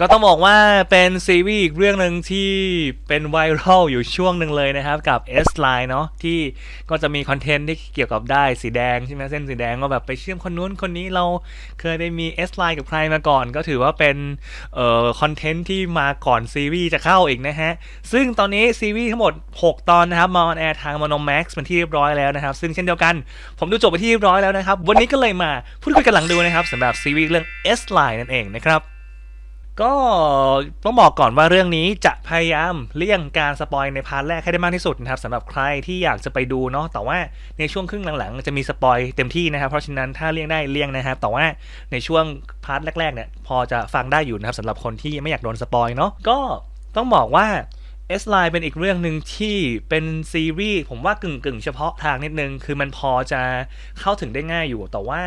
ก็ต้องบอกว่าเป็นซีรีส์อีกเรื่องหนึ่งที่เป็นไวรัลอยู่ช่วงหนึ่งเลยนะครับ กับ S Line เนาะที่ก็จะมีคอนเทนต์ที่เกี่ยวกับได้สีแดงใช่ไหมเส้นสีแดงก็แบบไปเชื่อมคนนู้นคนนี้เราเคยไปมี S Line กับใครมาก่อน ก็ถือว่าเป็นเอ่อคอนเทนต์ที่มาก่อนซีรีส์จะเข้าอีกนะฮะ ซึ่งตอนนี้ซีรีส์ทั้งหมด 6 ตอนนะครับมาออนแอร์ทาง Mono Max เป็นที่เรียบร้อยแล้วนะครับ ซึ่งเช่นเดียวกันผมดูจบไปที่เรียบร้อยแล้วนะครับวันนี้ก็เลยมาพูดคุยกันหลังดูนะครับสำหรับซีรีส์เรื่อง S Line นั่นเองนะครับ ก็ต้องบอกก่อนว่าเรื่องนี้จะพยายามเลี่ยงการสปอยในพาร์ทแรกให้ได้มากที่สุดนะครับสำหรับใครที่อยากจะไปดูเนาะแต่ว่าในช่วงครึ่งหลังๆ จะมีสปอยเต็มที่นะครับ เพราะฉะนั้นถ้าเลี่ยงได้เลี่ยงนะครับแต่ว่าในช่วงพาร์ทแรกๆเนี่ยพอจะฟังได้อยู่นะครับสำหรับคนที่ไม่อยากโดนสปอยเนาะก็ต้องบอกว่า S Line เป็นอีกเรื่องหนึ่งที่เป็นซีรีส์ผมว่ากึ่งกึ่งๆเฉพาะทางนิดนึง คือมันพอจะเข้าถึงได้ง่ายอยู่ แต่ว่า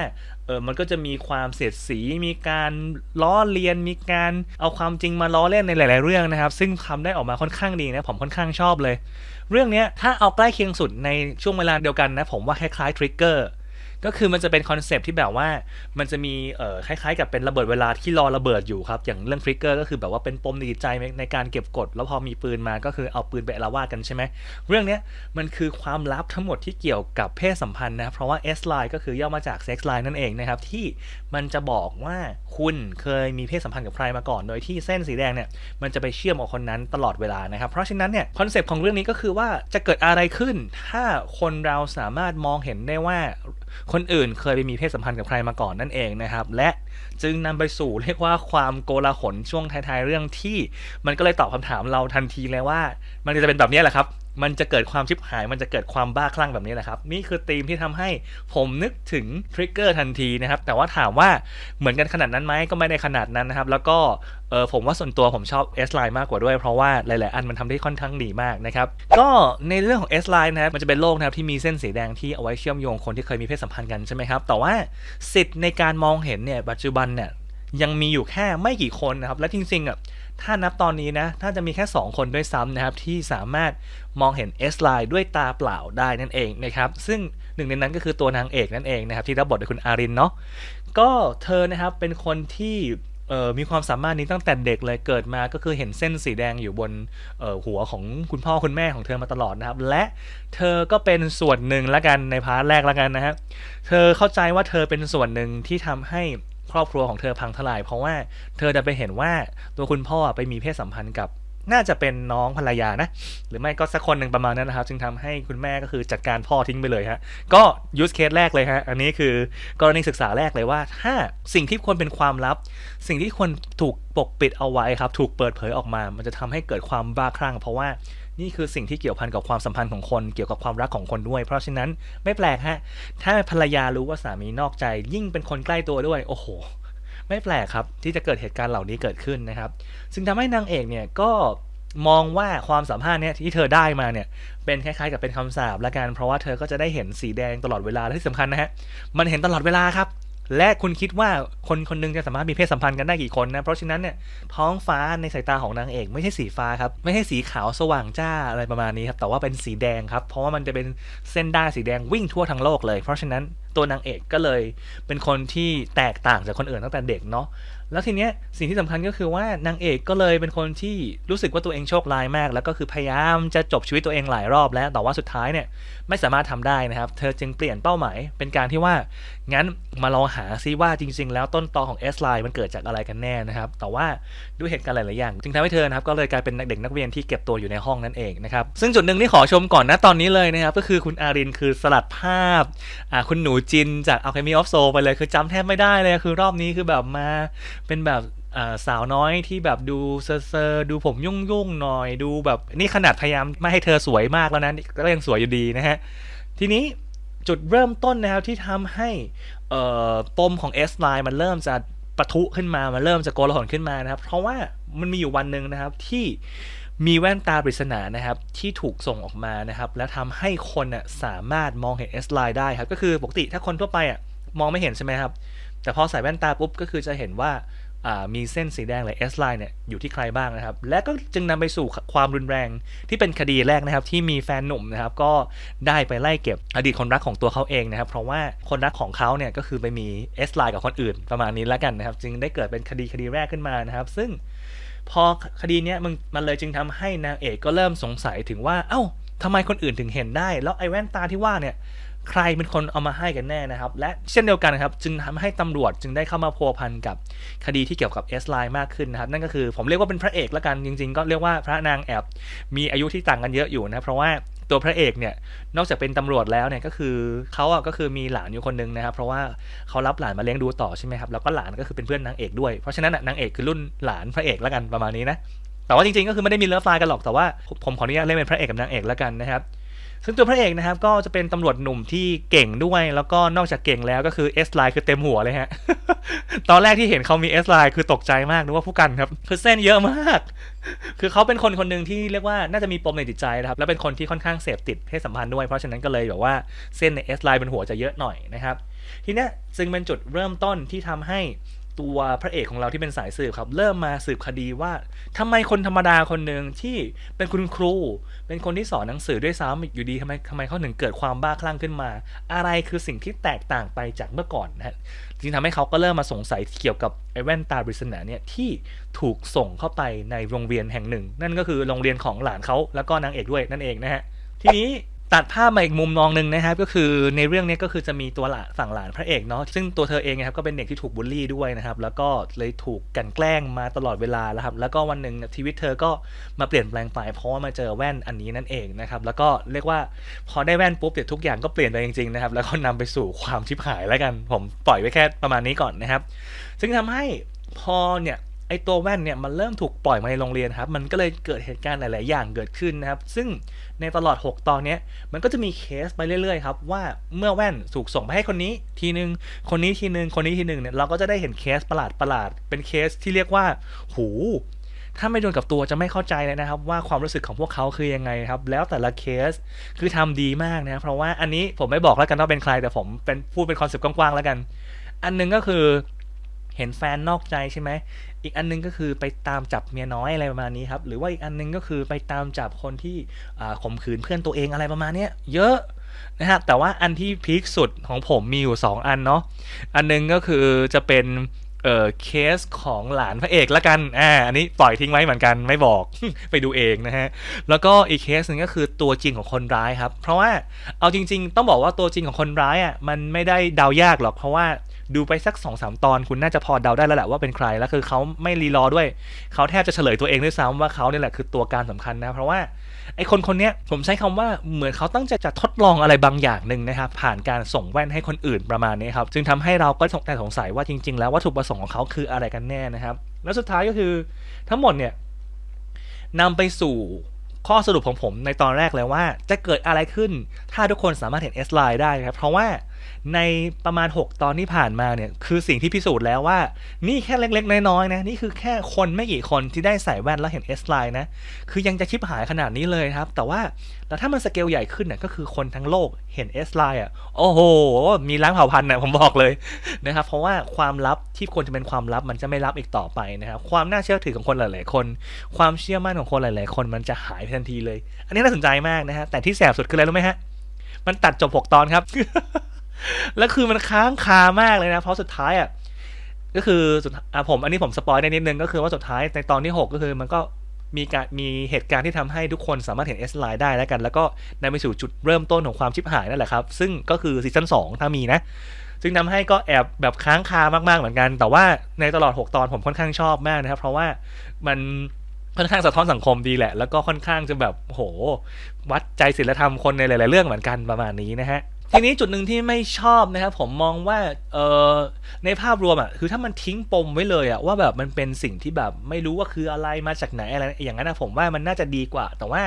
เออมันก็จะมีความเสียดสีมีการล้อเลียนมีการเอาความจริงมาล้อเล่นในหลาย ๆ เรื่องนะครับ ซึ่งทำได้ออกมาค่อนข้างดีนะผมค่อนข้างชอบเลย เรื่องนี้ถ้าเอาใกล้เคียงสุดในช่วงเวลาเดียวกันนะผมว่าคล้ายๆทริกเกอร์ ก็คือมันจะเป็นคอนเซปที่แบบว่ามันจะมีเอ่อคล้ายๆ กับเป็นระเบิดเวลาที่รอระเบิดอยู่ครับ อย่างเรื่องทริกเกอร์ก็คือแบบว่าเป็นปมในจิตใจในการเก็บกด แล้วพอมีปืนมาก็คือเอาปืนไปละวาดกันใช่ไหมเรื่องเนี้ยมันคือความลับทั้งหมดที่เกี่ยวกับเพศสัมพันธ์นะเพราะว่า S line ก็คือย่อมาจาก sex line นั่นเองนะครับที่มันจะบอกว่าคุณเคยมีเพศสัมพันธ์กับใครมาก่อน โดยที่เส้นสีแดงเนี่ยมันจะไปเชื่อมกับคนนั้นตลอดเวลานะครับเพราะฉะนั้นเนี่ยคอนเซปต์ของเรื่องนี้ก็คือว่าจะเกิดอะไรขึ้น ถ้าคนเราสามารถมองเห็นได้ว่าคนอื่นเคยไปมีเพศสัมพันธ์กับใครมาก่อนนั่นเองนะครับ และจึงนำไปสู่เรียกว่าความโกลาหลช่วงท้ายๆเรื่องที่ มันก็เลยตอบคำถามเราทันทีเลยว่า มันจะเป็นแบบนี้แหละครับ มันจะเกิดความชิบหาย มันจะเกิดความบ้าคลั่งแบบนี้แหละครับ นี่คือธีมที่ทำให้ผมนึกถึงทริกเกอร์ทันทีนะครับ แต่ว่าถามว่าเหมือนกันขนาดนั้นไหมก็ไม่ได้ขนาดนั้นนะครับ แล้วก็เออผมว่าส่วนตัวผมชอบ S line มากกว่าด้วย เพราะว่าหลาย ๆ อันมันทำได้ค่อนข้างดีมากนะครับ ก็ในเรื่องของ S line นะครับมันจะเป็นโลกนะครับที่มีเส้นสีแดงที่เอาไว้เชื่อมโยงคนที่เคยมีเพศสัมพันธ์กันใช่ไหมครับแต่ว่าสิทธิ์ในการมองเห็นเนี่ยปัจจุบันเนี่ยยังมีอยู่แค่ไม่กี่คนนะครับ และจริงๆอะ ถ้านับตอนนี้นะถ้าจะมีแค่ 2 คนด้วยซ้ำนะครับ ที่สามารถมองเห็น S line ด้วยตาเปล่าได้นั่นเองนะครับ ซึ่งหนึ่งในนั้นก็คือตัวนางเอกนั่นเองนะครับ ที่รับบทโดยคุณอารินเนาะก็เธอนะครับเป็นคนที่มีความสามารถนี้ตั้งแต่เด็กเลยเกิดมาก็คือเห็นเส้นสีแดงอยู่บนหัวของคุณพ่อคุณแม่ของเธอมาตลอดนะครับ และเธอก็เป็นส่วนหนึ่งละกันในพาร์ทแรกละกันนะฮะเธอเข้าใจว่าเธอเป็นส่วนหนึ่งที่ทำให้ รอบครัวของเธอพังทลาย เพราะว่าเธอได้ไปเห็นว่าตัวคุณพ่อไปมีเพศสัมพันธ์กับน่าจะเป็นน้องภรรยานะ หรือไม่ก็สักคนหนึ่งประมาณนั้นนะครับ จึงทำให้คุณแม่ก็คือจัดการพ่อทิ้งไปเลยฮะ ก็ยูสเคสแรกเลยฮะ อันนี้คือกรณีศึกษาแรกเลยว่า ถ้าสิ่งที่ควรเป็นความลับ สิ่งที่ควรถูกปกปิดเอาไว้ครับ ถูกเปิดเผยออกมา มันจะทำให้เกิดความบ้าคลั่ง เพราะว่า นี่คือสิ่งที่เกี่ยวพันกับความสัมพันธ์ของคนเกี่ยวกับความรักของคนด้วย เพราะฉะนั้นไม่แปลกฮะ ถ้าภรรยารู้ว่าสามีนอกใจ ยิ่งเป็นคนใกล้ตัวด้วย โอ้โห ไม่แปลกครับ ที่จะเกิดเหตุการณ์เหล่านี้เกิดขึ้นนะครับ ซึ่งทำให้นางเอกเนี่ยก็มองว่าความสัมพันธ์เนี่ยที่เธอได้มาเนี่ยเป็นคล้ายๆกับเป็นคำสาปละกันเพราะว่าเธอก็จะได้เห็นสีแดงตลอดเวลาและที่สำคัญนะฮะมันเห็นตลอดเวลาครับ และคุณคิดว่าคนคนหนึงจะสามารถมีเพศสัมพันธ์กันได้กี่คนนะ เพราะฉะนั้นเนี่ยท้องฟ้าในสายตาของนางเอก ไม่ใช่สีฟ้าครับ ไม่ใช่สีขาวสว่างจ้าอะไรประมาณนี้ครับ แต่ว่าเป็นสีแดงครับ เพราะว่ามันจะเป็นเส้นด้ายสีแดงวิ่งทั่วทั้งโลกเลย เพราะฉะนั้นตัวนางเอกก็เลยเป็นคนที่แตกต่างจากคนอื่นตั้งแต่เด็กเนาะ แล้วทีเนี้ยสิ่งที่สำคัญก็คือว่านางเอกก็เลยเป็นคนที่รู้สึกว่าตัวเองโชคร้ายมาก แล้วก็คือพยายามจะจบชีวิตตัวเองหลายรอบแล้วแต่ว่าสุดท้ายเนี่ยไม่สามารถทำได้นะครับ เธอจึงเปลี่ยนเป้าหมายเป็นการที่ว่างั้นมาลองหาซิว่าจริง ๆ แล้วต้นตอของ S line มันเกิดจากอะไรกันแน่นะครับแต่ว่าด้วยเหตุการณ์หลายๆอย่าง จึงทำให้เธอนะครับก็เลยกลายเป็นเด็กนักเรียนที่เก็บตัวอยู่ในห้องนั่นเองนะครับซึ่งจุดหนึ่งที่ขอชมก่อนนะตอนนี้เลยนะครับก็คือคุณอารินคือสลัดภาพคุณหนูจินจาก Alchemy of Soul ไปเลยคือจำแทบไม่ได้เลยคือรอบนี้คือแบบมาเป็นแบบสาวน้อยที่แบบดูเซอร์ๆดูผมยุ่งยุ่งๆหน่อยดูแบบนี่ขนาดพยายามไม่ให้เธอสวยมากแล้วนะก็ยังสวยอยู่ดีนะฮะ ทีนี้จุดเริ่มต้นนะครับที่ทำให้ปมของ S line มันเริ่มจะปะทุขึ้นมา มันเริ่มจะโกลาหลขึ้นมานะครับ เพราะว่ามันมีอยู่วันหนึ่งนะครับที่มีแว่นตาปริศนานะครับที่ถูกส่งออกมานะครับ และทำให้คนน่ะสามารถมองเห็น S line ได้ครับ ก็คือปกติถ้าคนทั่วไปอะมองไม่เห็นใช่ไหมครับ แต่พอใส่แว่นตาปุ๊บก็คือจะเห็นว่ามีเส้นสีแดงหรือ S line เนี่ยอยู่ที่ใครบ้างนะครับ และก็จึงนำไปสู่ความรุนแรงที่เป็นคดีแรกนะครับ ที่มีแฟนหนุ่มนะครับ ก็ได้ไปไล่เก็บอดีตคนรักของตัวเขาเองนะครับ เพราะว่าคนรักของเขาเนี่ยก็คือไปมี S line กับคนอื่นประมาณนี้แล้วกันนะครับ จึงได้เกิดเป็นคดีคดีแรกขึ้นมานะครับ ซึ่งพอคดีเนี้ยมันมันเลยจึงทำให้นางเอกก็เริ่มสงสัยถึงว่าเอ้าทำไมคนอื่นถึงเห็นได้ แล้วไอ้แว่นตาที่ว่าเนี่ย ใครเป็นคนเอามาให้กันแน่นะครับ และเช่นเดียวกันครับ จึงทำให้ตำรวจจึงได้เข้ามาพัวพันกับคดีที่เกี่ยวกับ S line มากขึ้นนะครับ นั่นก็คือผมเรียกว่าเป็นพระเอกละกันจริง ๆ ก็เรียกว่าพระนางแอบมีอายุที่ต่างกันเยอะอยู่นะเพราะว่าตัวพระเอกเนี่ยนอกจากเป็นตำรวจแล้วเนี่ยก็คือเขาอะก็คือมีหลานอยู่คนหนึงนะครับ เพราะว่าเขารับหลานมาเลี้ยงดูต่อใช่ไหมครับแล้วก็หลานก็คือเป็นเพื่อนนางเอกด้วยเพราะฉะนั้นน่ะนางเอกคือรุ่นหลานพระเอกละกันประมาณนี้นะแต่ว่าจริงๆก็คือไม่ได้มีเลิฟไลน์กันหรอกแต่ว่าผมขออนุญาตเล่นเป็นพระเอกกับนางเอกแล้วกันนะครับ ซึ่งตัวพระเอกนะครับ ก็จะเป็นตำรวจหนุ่มที่เก่งด้วย แล้วก็นอกจากเก่งแล้วก็คือ S line คือเต็มหัวเลยฮะ ตอนแรกที่เห็นเขามี S line คือตกใจมากนึกว่าผู้กันครับ คือเส้นเยอะมาก คือเขาเป็นคนคนหนึ่งที่เรียกว่าน่าจะมีปมในจิตใจนะครับ และเป็นคนที่ค่อนข้างเสพติดเพศสัมพันธ์ด้วย เพราะฉะนั้นก็เลยแบบว่าเส้นใน S line เป็นหัวจะเยอะหน่อยนะครับ ทีเนี้ยจึงเป็นจุดเริ่มต้นที่ทำให้ ตัวพระเอกของเราที่เป็นสายสืบครับ เริ่มมาสืบคดีว่าทำไมคนธรรมดาคนหนึ่งที่เป็นคุณครู เป็นคนที่สอนหนังสือด้วยซ้ำอยู่ดีทำไมทำไมเขาถึงเกิดความบ้าคลั่งขึ้นมา อะไรคือสิ่งที่แตกต่างไปจากเมื่อก่อนนะจึงทำให้เขาก็เริ่มมาสงสัยเกี่ยวกับไอ้แว่นตาปริศนาเนี่ยที่ถูกส่งเข้าไปในโรงเรียนแห่งหนึ่ง นั่นก็คือโรงเรียนของหลานเขาแล้วก็นางเอกด้วยนั่นเองนะฮะทีนี้ ตัดภาพมาอีกมุมมองหนึ่งนะครับ ก็คือในเรื่องนี้ก็คือจะมีตัวหลานฝั่งหลานพระเอกเนาะซึ่งตัวเธอเองนะครับก็เป็นเด็กที่ถูกบูลลี่ด้วยนะครับ แล้วก็เลยถูกกันแกล้งมาตลอดเวลาแล้วครับ แล้วก็วันหนึ่งชีวิตเธอก็มาเปลี่ยนแปลงไปเพราะว่ามาเจอแว่นอันนี้นั่นเองนะครับ แล้วก็เรียกว่าพอได้แว่นปุ๊บเดี๋ยวทุกอย่างก็เปลี่ยนไปจริงๆนะครับ แล้วก็นำไปสู่ความชิบหายแล้วกัน ผมปล่อยไว้แค่ประมาณนี้ก่อนนะครับ ซึ่งทำให้พอเนี่ย ไอตัวแว่นเนี่ยมันเริ่มถูกปล่อยมาในโรงเรียนครับมันก็เลยเกิดเหตุการณ์หลาย ๆ อย่างเกิดขึ้นนะครับ ซึ่งในตลอด 6 ตอนเนี้ยมันก็จะมีเคสไปเรื่อย ๆ ครับ ว่าเมื่อแว่นถูกส่งไปให้คนนี้ทีนึง คนนี้ทีนึง คนนี้ทีนึงเนี่ยเราก็จะได้เห็นเคสประหลาดประหลาดเป็นเคสที่เรียกว่า หู ถ้าไม่โดนกับตัวจะไม่เข้าใจเลยนะครับ ว่าความรู้สึกของพวกเขาคือยังไงครับ แล้วแต่ละเคสคือทำดีมากนะครับเพราะว่าอันนี้ผมไม่บอกแล้วกันว่าเป็นใครแต่ผมเป็นพูดเป็นคอนเซปต์กว้างๆแล้วกัน อันหนึงก็คือ เห็นแฟนนอกใจใช่ไหม อีกอันหนึงก็คือไปตามจับเมียน้อยอะไรประมาณนี้ครับ หรือว่าอีกอันหนึงก็คือไปตามจับคนที่ข่มขืนเพื่อนตัวเองอะไรประมาณนี้เยอะนะครับแต่ว่าอันที่พีคสุดของผมมีอยู่ 2 อันเนาะ อันหนึงก็คือจะเป็นเออเคสของหลานพระเอกละกัน อ่า อันนี้ปล่อยทิ้งไว้เหมือนกันไม่บอก ไปดูเองนะฮะ แล้วก็อีกเคสหนึ่งก็คือตัวจริงของคนร้ายครับ เพราะว่าเอาจริง ๆ ต้องบอกว่าตัวจริงของคนร้ายอะมันไม่ได้เดายากหรอกเพราะว่า ดูไปสัก2อสตอน คุณน่าจะพอเดาได้แล้วแหละว่าเป็นใคร แล้วคือเขาไม่รีรอด้วย เขาแทบจะเฉลยตัวเองด้วยซ้ำว่าเขาเนี่ยแหละคือตัวการสำคัญนะ เพราะว่าไอคนคนเนี้ยผมใช้คำว่าเหมือนเขาตั้งใจจะทดลองอะไรบางอย่างหนึ่งนะครับ ผ่านการส่งแว่นให้คนอื่นประมาณนี้ครับ จึงทำให้เราก็สงแต่สงสัยว่าจริง ๆ แล้ววัตถุประสงค์ของเขาคืออะไรกันแน่นะครับ แล้วสุดท้ายก็คือทั้งหมดเนี่ยนำไปสู่ข้อสรุปของผมในตอนแรกเลยว่า จะเกิดอะไรขึ้นถ้าทุกคนสามารถเห็น S line ได้ครับ เพราะว่า ในประมาณ 6 ตอนที่ผ่านมาเนี่ยคือสิ่งที่พิสูจน์แล้วว่า นี่แค่เล็กๆ น้อยๆนะนี่คือแค่คนไม่กี่คนที่ได้ใส่แว่นแล้วเห็น S line นะคือยังจะชิบหายขนาดนี้เลยครับ แต่ว่าแล้วถ้ามันสเกลใหญ่ขึ้นน่ะก็คือคนทั้งโลกเห็น S line อะโอ้โห มีล้างเผ่าพันธุ์นะผมบอกเลยนะครับเพราะว่าความลับที่ควรจะเป็นความลับมันจะไม่ลับอีกต่อไปนะครับความน่าเชื่อถือของคนหลาย ๆ คน ความเชื่อมั่นของคนหลาย ๆ คนมันจะหายไปทันทีเลย อันนี้น่าสนใจมากนะฮะแต่ที่แสบสุดคืออะไรรู้ไหมฮะมันตัดจบ6ตอนครับ แล้วคือมันค้างคามากเลยนะ เพราะสุดท้ายอะก็คือสุดอะผมอันนี้ผมสปอยได้นิดนึงก็คือว่าสุดท้ายในตอนที่ 6 ก็คือมันก็มีการมีเหตุการณ์ที่ทำให้ทุกคนสามารถเห็น S line ได้แล้วกัน แล้วก็นำไปสู่จุดเริ่มต้นของความชิบหายนั่นแหละครับ ซึ่งก็คือซีซั่น2ถ้ามีนะ ซึ่งทำให้ก็แอบแบบค้างคามากๆเหมือนกัน แต่ว่าในตลอด 6 ตอนผมค่อนข้างชอบมากนะครับ เพราะว่ามันค่อนข้างสะท้อนสังคมดีแหละ แล้วก็ค่อนข้างจะแบบโห วัดใจศีลธรรมคนในหลาย ๆ เรื่องเหมือนกันประมาณนี้นะฮะ ทีนี้จุดหนึ่งที่ไม่ชอบนะครับผมมองว่าเออในภาพรวมอะคือถ้ามันทิ้งปมไว้เลยอะว่าแบบมันเป็นสิ่งที่แบบไม่รู้ว่าคืออะไรมาจากไหนอะไรอย่างนั้นนะผมว่ามันน่าจะดีกว่า แต่ว่า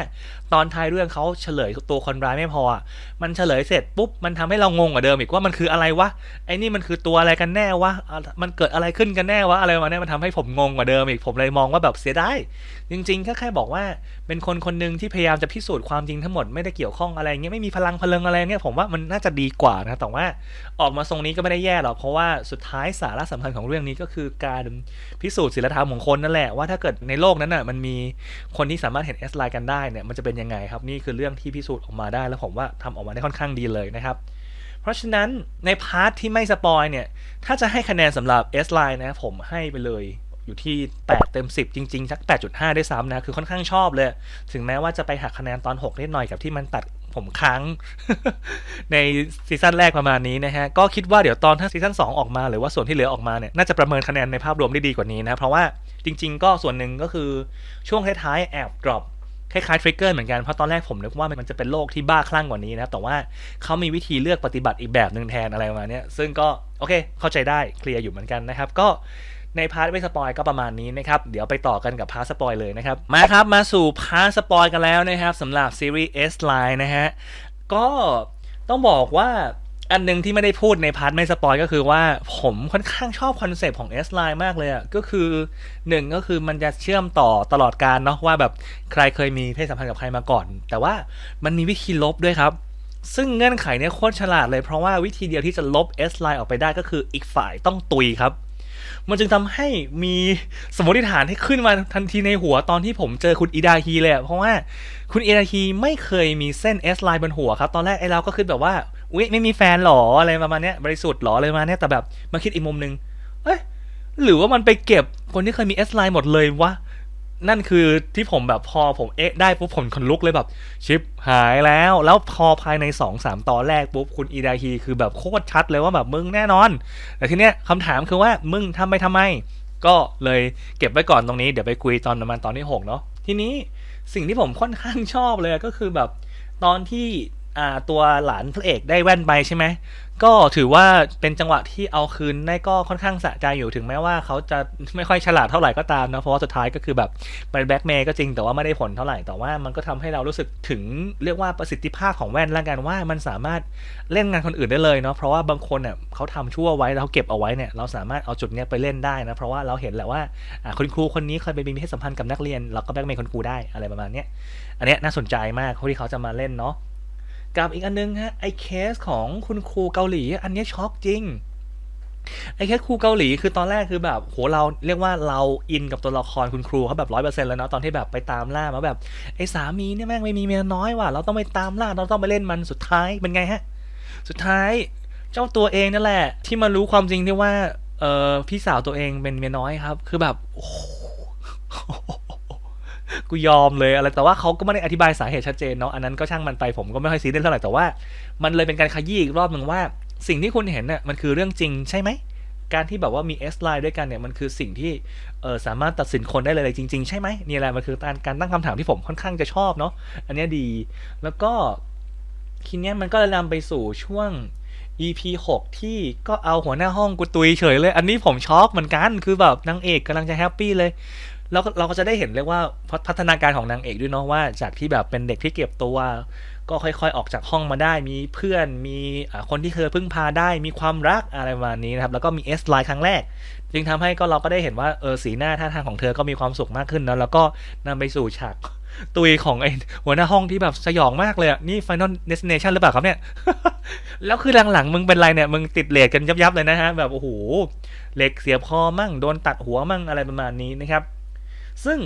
ตอนท้ายเรื่องเขาเฉลยตัวคนร้ายไม่พออะมันเฉลยเสร็จปุ๊บมันทำให้เรางงกว่าเดิมอีกว่ามันคืออะไรวะไอ้นี่มันคือตัวอะไรกันแน่วะมันเกิดอะไรขึ้นกันแน่วะอะไรมาเนี่ยมันทำให้ผมงงกว่าเดิมอีกผมเลยมองว่าแบบเสียดายจริงๆค่แค่บอกว่าเป็นคนคนหนึ่งที่พยายามจะพิสูจน์ความจริงทั้งหมดไม่ได้เกี่ยวข้องอะไรเงี้ยไม่มีพลังพลังอะไรเงี้ยผมว่ามันน่าจะดีกว่านะแต่ว่าออกมาทรงนี้ก็ไม่ได้แย่หรอกเพราะว่าสุดท้ายสาระสำคัญของเรื่องนี้ก็คือการพิสูจน์ศีลธรรมของคนนั่นแหละว่าถ้าเกิดในโลกนั้นน่ะมันมีคนที่สามารถเห็น S line กันได้เนี่ยมันจะเป็นยังไงครับนี่คือเรื่องที่พิสูจน์ออกมาได้ แล้วผมว่าทำออกมาได้ค่อนข้างดีเลยนะครับเพราะฉะนั้นในพาร์ทที่ไม่สปอยเนี่ยถ้าจะให้คะแนนสำหรับ S line นะผมให้ไปเลยอยู่ที่ 8 เต็ม 10 จริง ๆ สัก 8.5ด้ซ้ำนะ คือค่อนข้างชอบเลย ถึงแม้ว่าจะไปหักคะแนนตอน 6 นิดหน่อยกับที่มันตัด ผมค้างในซีซั่นแรกประมาณนี้นะฮะ ก็คิดว่าเดี๋ยวตอนถ้าซีซั่น2 ออกมาหรือว่าส่วนที่เหลือออกมาเนี่ย น่าจะประเมินคะแนนในภาพรวมได้ดีกว่านี้นะ เพราะว่าจริง ๆ ก็ส่วนหนึ่งก็คือช่วงท้ายๆแอบ drop คล้ายๆทริกเกอร์เหมือนกัน เพราะตอนแรกผมนึกว่ามันจะเป็นโลกที่บ้าคลั่งกว่านี้นะ แต่ว่าเขามีวิธีเลือกปฏิบัติอีกแบบหนึ่งแทนอะไรประมาณเนี้ยซึ่งก็โอเคเข้าใจได้เคลียร์อยู่เหมือนกันนะครับก็ ในพาร์ทไม่สปอยก็ประมาณนี้นะครับเดี๋ยวไปต่อกันกับพาร์ทสปอยเลยนะครับมาครับมาสู่พาร์ทสปอยกันแล้วนะครับสำหรับซีรีส์ S Line นะฮะก็ต้องบอกว่าอันหนึงที่ไม่ได้พูดในพาร์ทไม่สปอยก็คือว่าผมค่อนข้างชอบคอนเซปต์ของ S Line มากเลยอะ่ะก็คือหนึ่งก็คือมันจะเชื่อมต่อตลอดการเนาะว่าแบบใครเคยมีเพศสัมพันธ์กับใครมาก่อน แต่ว่ามันมีวิธีลบด้วยครับ ซึ่งเงื่อนไขเนี่ยโคตรฉลาดเลยเพราะว่าวิธีเดียวที่จะลบ S line ออกไปได้ก็คืออีกฝ่ายต้องตุยครับ มันจึงทำให้มีสมมติฐานที่ขึ้นมาทันทีในหัวตอนที่ผมเจอคุณอีดาฮีเลยเพราะว่าคุณอีดาฮีไม่เคยมีเส้น S ไลน์บนหัวครับ ตอนแรกไอ้เราก็คิดแบบว่าอุ๊ยไม่มีแฟนหรออะไรประมาณนี้บริสุทธิ์หรออะไรประมาณเนี้ยแต่แบบมาคิดอีกมุมนึงเอ้ยหรือว่ามันไปเก็บคนที่เคยมี S ไลน์หมดเลยวะ นั่นคือที่ผมแบบพอผมเอ๊ะได้ปุ๊บผมขนลุกเลยแบบ ชิปหายแล้ว แล้วพอภายใน 2 3 ตอนแรกปุ๊บคุณอีดาฮีคือแบบโคตรชัดเลยว่าแบบมึงแน่นอน แต่ทีเนี้ยคำถามคือว่ามึงทำไปทำไม ก็เลยเก็บไว้ก่อนตรงนี้เดี๋ยวไปคุยตอนประมาณตอนที่ 6 เนาะทีนี้สิ่งที่ผมค่อนข้างชอบเลยก็คือแบบตอนที่อ่าตัวหลานพระเอกได้แว่นไปใช่ไหม ก็ถือว่าเป็นจังหวะที่เอาคืนได้ก็ค่อนข้างสะใจอยู่ถึงแม้ว่าเขาจะไม่ค่อยฉลาดเท่าไหร่ก็ตามนะเพราะว่าสุดท้ายก็คือแบบไปแบล็กเมย์ก็จริงแต่ว่าไม่ได้ผลเท่าไหร่แต่ว่ามันก็ทำให้เรารู้สึกถึงเรียกว่าประสิทธิภาพของแว่นล้วกันว่ามันสามารถเล่นงานคนอื่นได้เลยเนาะเพราะว่าบางคนเนี่ยเขาทำชั่วไว้แล้วเขาเก็บเอาไว้เนี่ยเราสามารถเอาจุดเนี้ยไปเล่นได้นะเพราะว่าเราเห็นแหละว่าคุณครูคนนี้เคยไปมีเพศสัมพันธ์กับนักเรียนเราก็แบล็กเมย์คุณครูได้อะไรประมาณเนี้ยอันเนี้ยน่าสนใจมากที่เขาจะมาเล่นเนาะ กับอีกอันนึงฮะไอ้เคสของคุณครูเกาหลี อันนี้ช็อกจริงไอ้แค่ครูเกาหลีคือตอนแรกคือแบบโหเราเรียกว่าเราอินกับตัวละครคุณครูเขาแบบร้อยเปอร์เซ็นต์แล้วเนาะตอนที่แบบไปตามล่ามาแบบไอ้สามีเนี่ยแม่งไม่มีเมียน้อยว่ะเราต้องไปตามล่าเราต้องไปเล่นมันสุดท้ายเป็นไงฮะ สุดท้ายเจ้าตัวเองนั่นแหละ ที่มารู้ความจริงที่ว่าเออพี่สาวตัวเองเป็นเมียน้อยครับ คือแบบโอ้โห กูยอมเลยอะไรแต่ว่าเขาก็ไม่ได้อธิบายสาเหตุชัดเจนเนาะอันนั้นก็ช่างมันไปผมก็ไม่ค่อยซีเรียสเท่าไหร่แต่ว่า มันเลยเป็นการขยี้อีกรอบหนึ่งว่า สิ่งที่คุณเห็นน่ะมันคือเรื่องจริงใช่ไหมการที่แบบว่ามี S line ด้วยกันเนี่ยมันคือสิ่งที่เออสามารถตัดสินคนได้เลยจริง ๆ ใช่ไหมนี่แหละมันคือการการตั้งคำถามที่ผมค่อนข้างจะชอบเนาะอันนี้ดี แล้วก็ทีเนี้ยมันก็เลยนำไปสู่ช่วง EP 6 ที่ก็เอาหัวหน้าห้องกูตุยเฉยเลย อันนี้ผมช็อกเหมือนกัน คือแบบนางเอกกำลังจะแฮปปี้เลย แล้วก็เราก็จะได้เห็นเรียกว่าพัฒนาการของนางเอกด้วยเนาะว่าจากที่แบบเป็นเด็กที่เก็บตัว ก็ค่อยๆออกจากห้องมาได้ มีเพื่อนมีคนที่เคยพึ่งพาได้ มีความรักอะไรประมาณนี้นะครับ แล้วก็มี S line ครั้งแรก จึงทำให้ก็เราก็ได้เห็นว่าเออสีหน้าท่าทางของเธอก็มีความสุขมากขึ้นนะแล้วก็นำไปสู่ฉากตุยของไอ้หัวหน้าห้องที่แบบสยองมากเลยอะนี่ Final Destination หรือเปล่าครับเนี่ย แล้วคือหลังๆ มึงเป็นไรเนี่ย มึงติดเลทกันยับๆเลยนะฮะ แบบ โอ้โห เหล็กเสียบคอมั่ง โดนตัดหัวมั่งอะไรประมาณนี้นะครับ ซึ่ง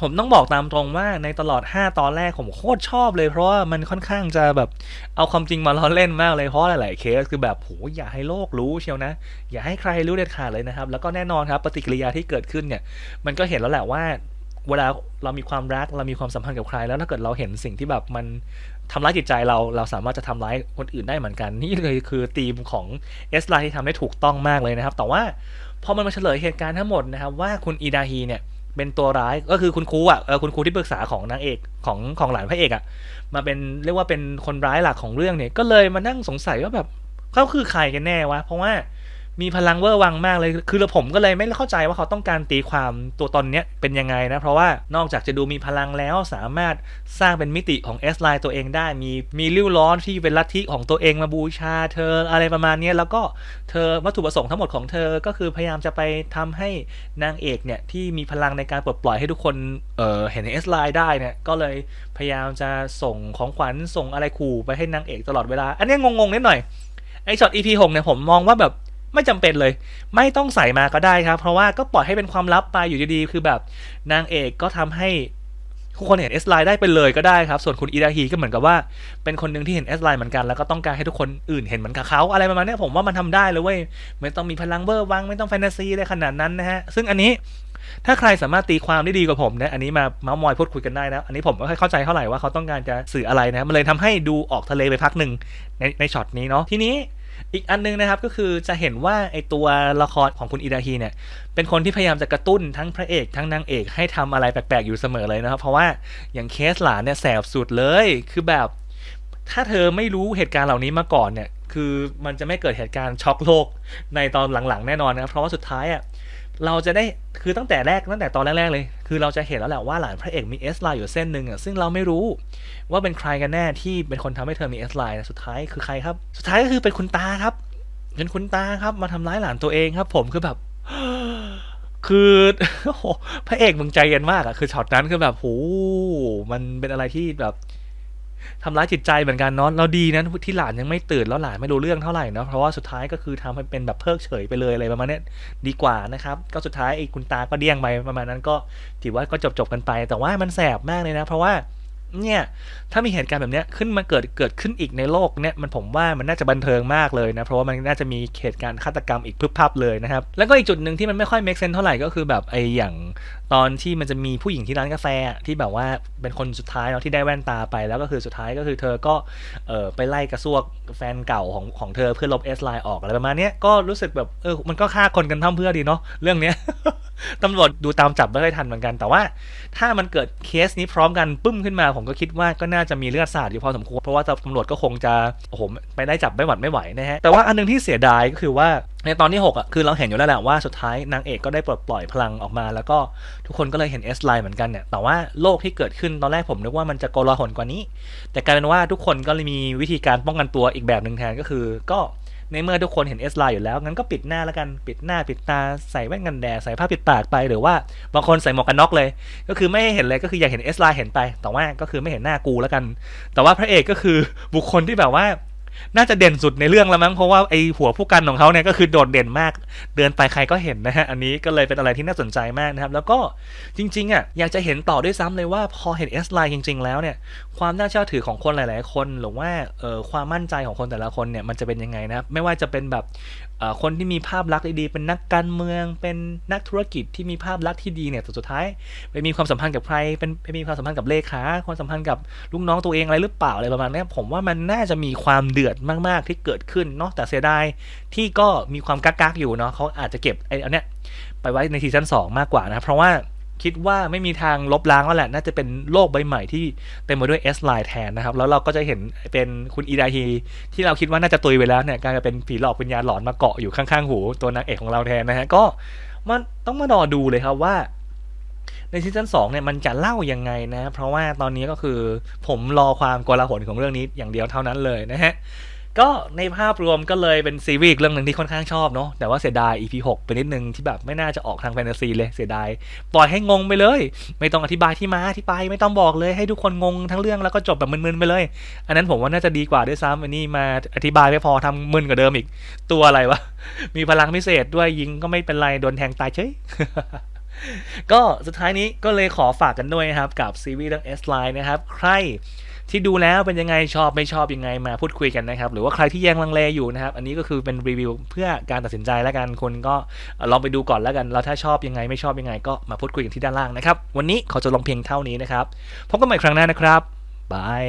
ผมต้องบอกตามตรงว่าในตลอด 5 ตอนแรกผมโคตรชอบเลยเพราะว่ามันค่อนข้างจะแบบเอาความจริงมาล้อเล่นมากเลยเพราะหลาย ๆ เคสคือแบบโหอย่าให้โลกรู้เชียวนะ อย่าให้ใครรู้เด็ดขาดเลยนะครับ แล้วก็แน่นอนครับปฏิกิริยาที่เกิดขึ้นเนี่ยมันก็เห็นแล้วแหละว่า เวลาเรามีความรักเรามีความสัมพันธ์กับใคร แล้วถ้าเกิดเราเห็นสิ่งที่แบบมันทำร้ายจิตใจเราเราสามารถจะทำร้ายคนอื่นได้เหมือนกัน นี่เลยคือธีมของ S line ที่ทำได้ถูกต้องมากเลยนะครับแต่ว่าพอมันมาเฉลยเหตุการณ์ทั้งหมดนะครับว่าคุณอีดาฮีเนี่ย เป็นตัวร้ายก็คือคุณครูอะเออคุณครูที่ปรึกษาของนางเอกของของหลานพระเอกอะมาเป็นเรียกว่าเป็นคนร้ายหลักของเรื่องเนี่ย ก็เลยมานั่งสงสัยว่าแบบเขาคือใครกันแน่วะ เพราะว่า มีพลังเวอร์วังมากเลย คือผมก็เลยไม่เข้าใจว่าเขาต้องการตีความตัวตนเนี้ยเป็นยังไงนะ เพราะว่านอกจากจะดูมีพลังแล้วสามารถสร้างเป็นมิติของ S line ตัวเองได้ มีมีริ้วล้อนที่เป็นลัทธิของตัวเองมาบูชา เธออะไรประมาณนี้แล้วก็เธอวัตถุประสงค์ทั้งหมดของเธอก็คือพยายามจะไปทำให้นางเอกเนี่ยที่มีพลังในการปลดปล่อยให้ทุกคนเออเห็น S line ได้เนี่ยก็เลยพยายามจะส่งของขวัญส่งอะไรขู่ไปให้นางเอกตลอดเวลา อันนี้งงๆนิดหน่อยไอช็อต EP 6เนี่ยผมมองว่าแบบ ไม่จำเป็นเลย ไม่ต้องใส่มาก็ได้ครับ เพราะว่าก็ปล่อยให้เป็นความลับไปอยู่ดีๆ คือแบบนางเอกก็ทำให้ทุกคนเห็น S line ได้ไปเลยก็ได้ครับ ส่วนคุณอีดาฮีก็เหมือนกับว่า เป็นคนหนึ่งที่เห็น S line เหมือนกัน แล้วก็ต้องการให้ทุกคนอื่นเห็นเหมือนกับเขา อะไรประมาณนี้ผมว่ามันทำได้เลยเว้ย ไม่ต้องมีพลังเบอร์วัง ไม่ต้องแฟนตาซีอะไรขนาดนั้นนะฮะ ซึ่งอันนี้ถ้าใครสามารถตีความได้ดีกว่าผมนะอันนี้มาเมาส์มอยพูดคุยกันได้นะ อันนี้ผมไม่ค่อยเข้าใจเท่าไหร่ว่าเขาต้องการจะสื่ออะไรนะ มันเลยทำให้ดูออกทะเลไปพักหนึ่งในในช็อตนี้เนาะ ทีนี้ อีกอันนึงนะครับก็คือจะเห็นว่าไอตัวละครของคุณอิดาฮีเนี่ยเป็นคนที่พยายามจะกระตุ้นทั้งพระเอกทั้งนางเอกให้ทำอะไรแปลกๆอยู่เสมอเลยนะครับ เพราะว่าอย่างเคสหลานเนี่ยแสบสุดเลยคือแบบ ถ้าเธอไม่รู้เหตุการณ์เหล่านี้มาก่อนเนี่ยคือมันจะไม่เกิดเหตุการณ์ช็อกโลกในตอนหลังๆแน่นอนนะครับเพราะว่าสุดท้ายอะ เราจะได้คือตั้งแต่แรกตั้งแต่ตอนแรกๆเลย คือเราจะเห็นแล้วแหละว่าหลานพระเอกมีเอสไลน์อยู่เส้นหนึ่งอะซึ่งเราไม่รู้ว่าเป็นใครกันแน่ที่เป็นคนทำให้เธอมีเอสไลน์สุดท้ายคือใครครับ สุดท้ายก็คือเป็นคุณตาครับ เป็นคุณตาครับมาทำร้ายหลานตัวเองครับ ผมคือแบบ คือพระเอกมึงใจเย็นมากอะคือช็อตนั้นคือแบบโหมันเป็นอะไรที่แบบ ทำร้ายจิตใจเหมือนกันเนาะเราดีนะที่หลานยังไม่ตื่นแล้วหลานไม่รู้เรื่องเท่าไหร่เนาะเพราะว่าสุดท้ายก็คือทำให้เป็นแบบเพิกเฉยไปเลยอะไรประมาณนี้ดีกว่านะครับ ก็สุดท้ายไอ้คุณตาก็เดี้ยงไปประมาณนั้นก็ถือว่าก็จบจบกันไป แต่ว่ามันแสบมากเลยนะ เพราะว่า เนี่ยถ้ามีเหตุการณ์แบบนี้ขึ้นมาเกิดเกิดขึ้นอีกในโลกเนี่ยมันผมว่ามันน่าจะบันเทิงมากเลยนะเพราะว่ามันน่าจะมีเหตุการณ์ฆาตกรรมอีกพึบพับเลยนะครับแล้วก็อีกจุดหนึ่งที่มันไม่ค่อย make sense เท่าไหร่ก็คือแบบไออย่างตอนที่มันจะมีผู้หญิงที่ร้านกาแฟที่แบบว่าเป็นคนสุดท้ายเนาะที่ได้แว่นตาไปแล้วก็คือสุดท้ายก็คือเธอก็เออไปไล่กระซวกแฟนเก่าของของเธอเพื่อลบเอสไลน์ออกอะไรประมาณนี้ก็รู้สึกแบบเออมันก็ฆ่าคนกันท่าเพื่อดีเนาะเรื่องเนี้ย ตำรวจดูตามจับไม่ค่อยทันเหมือนกัน แต่ว่าถ้ามันเกิดเคสนี้พร้อมกันปึ้มขึ้นมา ผมก็คิดว่าก็น่าจะมีเลือดสาดอยู่พอสมควร เพราะว่าตำรวจก็คงจะโอ้โหไปได้จับไม่หวัดไม่ไหวนะฮะ แต่ว่าอันหนึงที่เสียดายก็คือว่าในตอนที่6อะคือเราเห็นอยู่แล้วแหละว่าสุดท้ายนางเอกก็ได้ปลดปล่อยพลังออกมา แล้วก็ทุกคนก็เลยเห็น S line เหมือนกันเนี่ยแต่ว่าโลกที่เกิดขึ้นตอนแรกผมนึกว่ามันจะโกลาหลกว่านี้ แต่กลายเป็นว่าทุกคนก็เลยมีวิธีการป้องกันตัวอีกแบบหนึ่งแทนก็คือ ก็ ในเมื่อทุกคนเห็น S line อยู่แล้ว งั้นก็ปิดหน้าแล้วกันปิดหน้าปิดตาใส่แว่นกันแดดใส่ผ้าปิดปากไปหรือว่าบางคนใส่หมวกกันน็อกเลย ก็คือไม่เห็นเลยก็คืออยากเห็น S line เห็นไป แต่ว่าก็คือไม่เห็นหน้ากูแล้วกัน แต่ว่าพระเอกก็คือบุคคลที่แบบว่า น่าจะเด่นสุดในเรื่องแล้วมั้งเพราะว่าไอหัวผู้กันของเขาเนี่ยก็คือโดดเด่นมาก เดินไปใครก็เห็นนะฮะอันนี้ก็เลยเป็นอะไรที่น่าสนใจมากนะครับ แล้วก็จริงๆอะอยากจะเห็นต่อด้วยซ้ำเลยว่าพอเห็น S line จริง ๆ แล้วเนี่ยความน่าเชื่อถือของคนหลายๆ คนหรือว่าเอ่อความมั่นใจของคนแต่ละคนเนี่ยมันจะเป็นยังไงนะครับไม่ว่าจะเป็นแบบเอ่อคนที่มีภาพลักษณ์ดีๆ เป็นนักการเมือง เป็นนักธุรกิจที่มีภาพลักษณ์ที่ดีเนี่ยแต่สุดท้าย ไปมีความสัมพันธ์กับใคร เป็นไปมีความสัมพันธ์กับเลขา ความสัมพันธ์กับลูกน้องตัวเองอะไรหรือเปล่าอะไรประมาณนี้ผมว่ามันน่าจะมีความเดือดมากๆที่เกิดขึ้นเนาะแต่เสียดายที่ก็มีความกักๆอยู่เนาะเขาอาจจะเก็บไอ้นเนี้ยไปไว้ในซีซั่นสองมากกว่านะเพราะว่าคิดว่าไม่มีทางลบล้างแล้วแหละ น่าจะเป็นโลกใบใหม่ที่เต็มไปด้วย S line แทนนะครับ แล้วเราก็จะเห็นเป็นคุณอีดาฮีที่เราคิดว่าน่าจะตุยไปแล้วเนี่ยกลายเป็นผีหลอกวิญญาณหลอนมาเกาะอยู่ข้างๆหูตัวนางเอกของเราแทนนะฮะก็มันต้องมารอดูเลยครับว่า ในซีซั่นสองเนี่ยมันจะเล่ายังไงนะ เพราะว่าตอนนี้ก็คือผมรอความกลาหลของเรื่องนี้อย่างเดียวเท่านั้นเลยนะฮะก็ในภาพรวมก็เลยเป็นซีรีส์เรื่องหนึ่งที่ค่อนข้างชอบเนาะแต่ว่าเสียดาย EP 6ไปนิดนึงที่แบบไม่น่าจะออกทางแฟนตาซีเลยเสียดาย ปล่อยให้งงไปเลย ไม่ต้องอธิบายที่มาที่ไป ไม่ต้องบอกเลยให้ทุกคนงงทั้งเรื่องแล้วก็จบแบบมึนๆไปเลย อันนั้นผมว่าน่าจะดีกว่าด้วยซ้ำอันนี้มาอธิบายไม่พอทำมึนกว่าเดิมอีก ตัวอะไรวะมีพลังพิเศษด้วยยิงก็ไม่เป็นไรโดนแทงตายเฉย ก็สุดท้ายนี้ก็เลยขอฝากกันด้วยนะครับ กับซีรีส์เรื่อง S Line นะครับ ใครที่ดูแล้วเป็นยังไงชอบไม่ชอบยังไงมาพูดคุยกันนะครับ หรือว่าใครที่ยังลังเลอยู่นะครับ อันนี้ก็คือเป็นรีวิวเพื่อการตัดสินใจแล้วกันคนก็ลองไปดูก่อนแล้วกันแล้วถ้าชอบยังไงไม่ชอบยังไง ก็มาพูดคุยกันที่ด้านล่างนะครับ วันนี้ขอจะลงเพียงเท่านี้นะครับพบกันใหม่ครั้งหน้านะครับบาย